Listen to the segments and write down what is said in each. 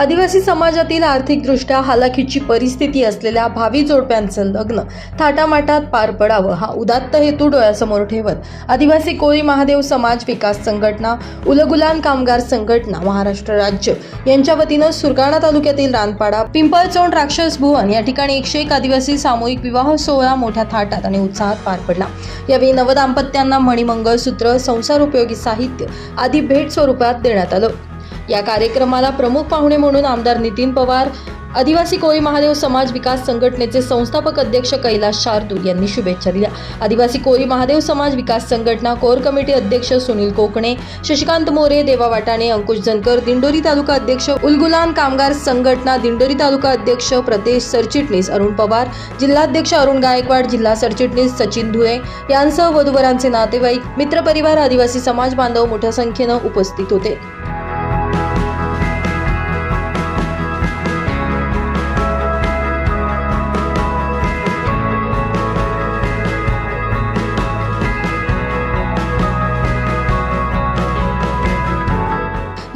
आदिवासी समाजातील आर्थिकदृष्ट्या हालाखीची परिस्थिती असलेल्या भावी जोडप्यांचं लग्न थाटामाटात पार पडावं हा उदात्त हेतू डोळ्यासमोर ठेवत आदिवासी कोळी महादेव समाज विकास संघटना उलगुलान कामगार संघटना महाराष्ट्र राज्य यांच्या वतीनं सुरगाणा तालुक्यातील रानपाडा पिंपळचोंड राक्षस भुवन या ठिकाणी एकशे एक आदिवासी सामूहिक विवाह सोहळा मोठ्या थाटात आणि उत्साहात पार पडला. यावेळी नवदाम्पत्यांना मणिमंगळसूत्र संसार उपयोगी साहित्य आदी भेट स्वरूपात देण्यात आलं. या कार्यक्रमाला प्रमुख पाहुणे म्हणून आमदार नितीन पवार आदिवासी कोळी महादेव समाज विकास संघटनेचे संस्थापक अध्यक्ष कैलास शार्दूल यांनी शुभेच्छा दिल्या. आदिवासी कोळी महादेव समाज विकास संघटना कोर कमिटी अध्यक्ष सुनील कोकणे शशिकांत मोरे देवा वाटाणे अंकुश जनकर दिंडोरी तालुका अध्यक्ष उलगुलान कामगार संघटना दिंडोरी तालुका अध्यक्ष प्रदेश सरचिटणीस अरुण पवार जिल्हाध्यक्ष अरुण गायकवाड जिल्हा सरचिटणीस सचिन धुळे यांसह वधूवरांचे नातेवाईक मित्रपरिवार आदिवासी समाज बांधव मोठ्या संख्येनं उपस्थित होते.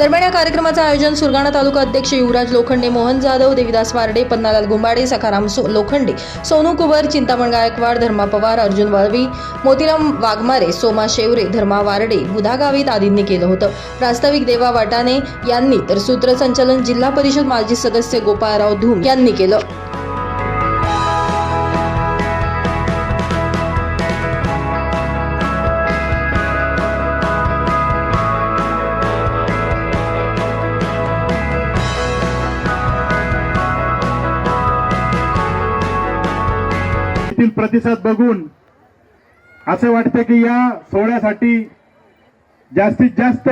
दरम्यान या कार्यक्रमाचं आयोजन सुरगाणा तालुका अध्यक्ष युवराज लोखंडे मोहन जाधव देविदास वारडे पन्नालाल गुंबाडे सखाराम सो लोखंडे सोनू कुबर चिंतामण गायकवाड धर्मा पवार अर्जुन वळवी मोतीराम वाघमारे सोमा शेवरे धर्मा वारडे बुधा गावित आदींनी केलं होतं. प्रास्ताविक देवा वाटाणे यांनी तर सूत्रसंचालन जिल्हा परिषद माजी सदस्य गोपाळराव धूम यांनी केलं. येथील प्रतिसाद बघून असं वाटतं की या सोहळ्यासाठी जास्तीत जास्त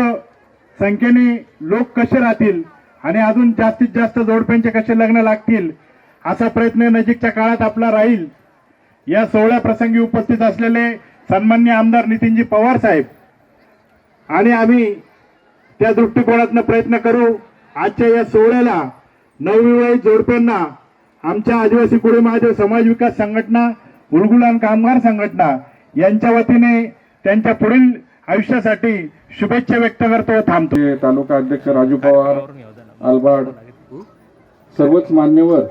संख्येने लोक कसे राहतील आणि अजून जास्तीत जास्त जोडप्यांचे कसे लग्न लागतील असा प्रयत्न नजीकच्या काळात आपला राहील. या सोहळ्या प्रसंगी उपस्थित असलेले सन्मान्य आमदार नितीनजी पवार साहेब. आणि आम्ही त्या दृष्टिकोनातनं प्रयत्न करू आजच्या या सोहळ्याला नवविवाहित जोडप्यांना आमच्या आदिवासी पुढे महादेव समाज विकास संघटना उलगुलान कामगार संघटना यांच्या वतीने त्यांच्या पुढील आयुष्यासाठी शुभेच्छा व्यक्त करतो थांबतो. तालुका अध्यक्ष राजू पवार अलबाड सर्वच मान्यवर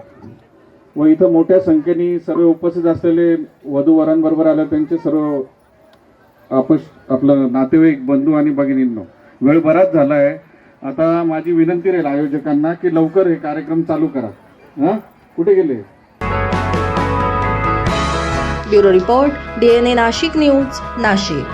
व इथं मोठ्या संख्येने सर्व उपस्थित असलेले वधूवरांबरोबर आले त्यांचे सर्व आपस आपलं नातेवाईक बंधू आणि भगिनींनो वेळ बराच झाला आहे आता माझी विनंती राहील आयोजकांना की लवकर हे कार्यक्रम चालू करा. हां? कुठे गेले? Bureau report DNA Nashik news Nashik.